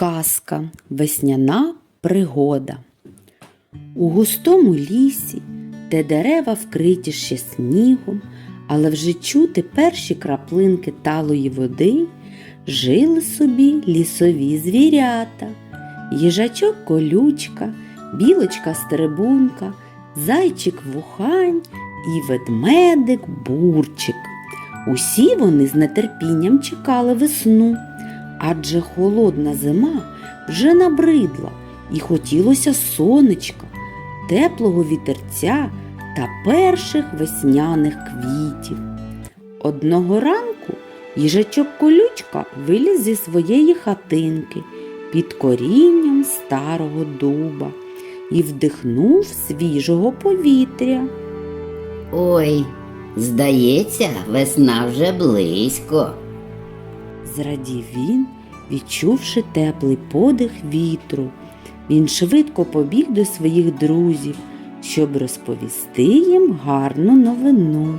Казка Весняна пригода. У густому лісі, де дерева вкриті ще снігом, але вже чути перші краплинки талої води, жили собі лісові звірята, їжачок колючка, білочка стрибунка, зайчик вухань і ведмедик бурчик. Усі вони з нетерпінням чекали весну, адже холодна зима вже набридла і хотілося сонечка, теплого вітерця та перших весняних квітів. Одного ранку їжачок колючка виліз зі своєї хатинки під корінням старого дуба і вдихнув свіжого повітря. Ой, здається, весна вже близько. Зрадів він, відчувши теплий подих вітру. Він швидко побіг до своїх друзів, щоб розповісти їм гарну новину.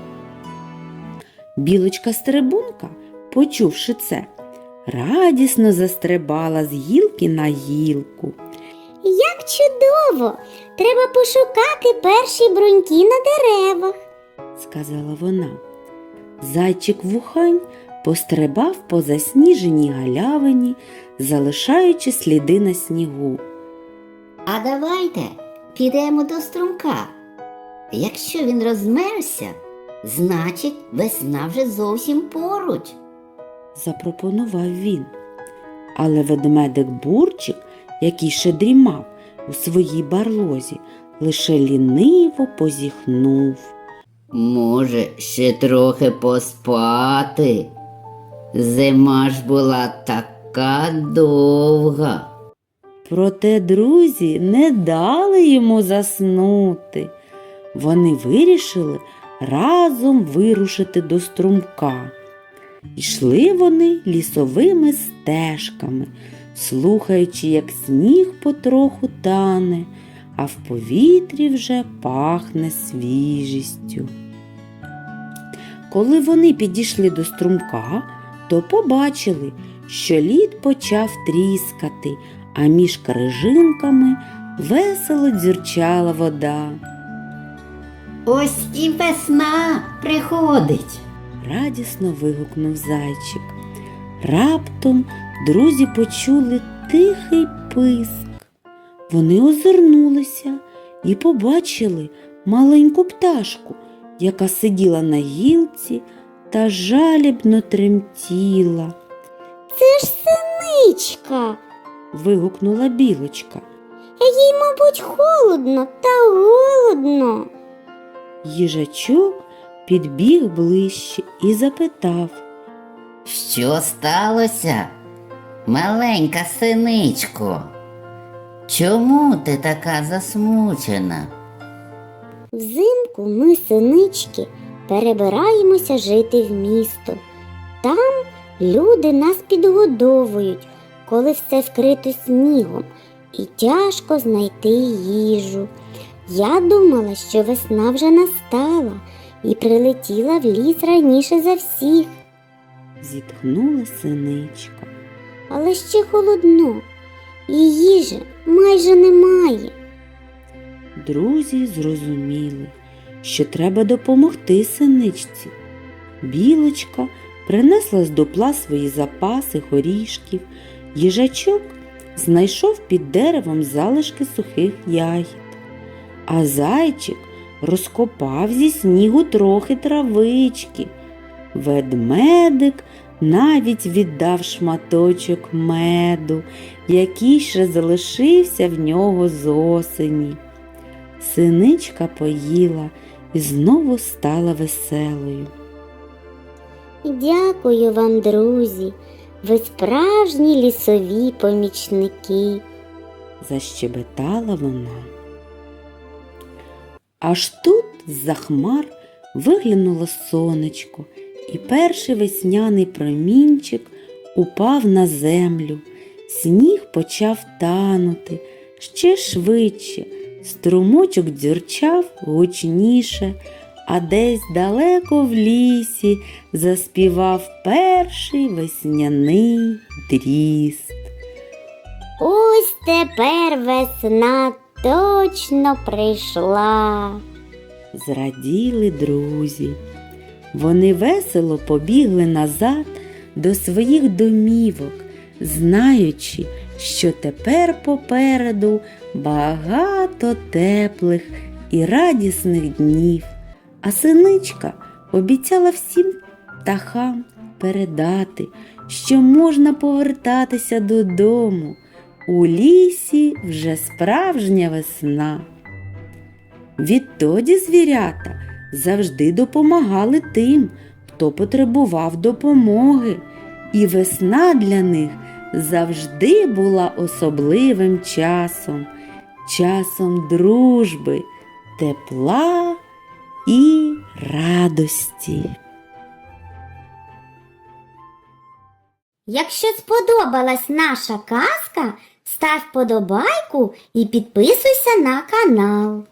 Білочка стрибунка, почувши це, радісно застрибала з гілки на гілку. Як чудово! Треба пошукати перші бруньки на деревах. сказала вона. Зайчик вухань пострибав по засніженій галявині, залишаючи сліди на снігу. А давайте підемо до струмка. Якщо він розмерся, значить весна вже зовсім поруч. запропонував він. Але ведмедик Бурчик, який ще дрімав у своїй барлозі, лише ліниво позіхнув. Може, ще трохи поспати. Зима ж була така довга. Проте друзі не дали йому заснути. Вони вирішили разом вирушити до струмка. Йшли вони лісовими стежками, слухаючи, як сніг потроху тане, а в повітрі вже пахне свіжістю. Коли вони підійшли до струмка, то побачили, що лід почав тріскати, а між крижинками весело дзюрчала вода. Ось і весна приходить. радісно вигукнув зайчик. Раптом друзі почули тихий писк. Вони озирнулися і побачили маленьку пташку, яка сиділа на гілці та жалібно тремтіла. Це ж синичка. Вигукнула білочка. Їй, мабуть, холодно та голодно. Їжачок підбіг ближче і запитав. Що сталося? Маленька синичко. Чому ти така засмучена? Взимку ми, синички, перебираємося жити в місто. Там люди нас підгодовують, коли все вкрито снігом, і тяжко знайти їжу. Я думала, що весна вже настала і прилетіла в ліс раніше за всіх, Зітхнула синичка. але ще холодно, і їжі майже немає. Друзі зрозуміли, що треба допомогти синичці. Білочка принесла з дупла свої запаси горішків, їжачок знайшов під деревом залишки сухих ягід, а зайчик розкопав зі снігу трохи травички. Ведмедик навіть віддав шматочок меду, який ще залишився в нього з осені. Синичка поїла і знову стала веселою. Дякую вам, друзі. Ви справжні лісові помічники. защебетала вона. Аж тут з-за хмар виглянуло сонечко, і перший весняний промінчик упав на землю. Сніг почав танути ще швидше, струмочок дзюрчав гучніше, а десь далеко в лісі заспівав перший весняний дріст. Ось тепер весна точно прийшла. Зраділи друзі. Вони весело побігли назад до своїх домівок, знаючи, що тепер попереду багато теплих і радісних днів. А синичка обіцяла всім птахам передати, що можна повертатися додому. У лісі вже справжня весна. Відтоді звірята завжди допомагали тим, хто потребував допомоги, і весна для них завжди була особливим часом, часом дружби, тепла і радості. Якщо сподобалась наша казка, став подобайку і підписуйся на канал.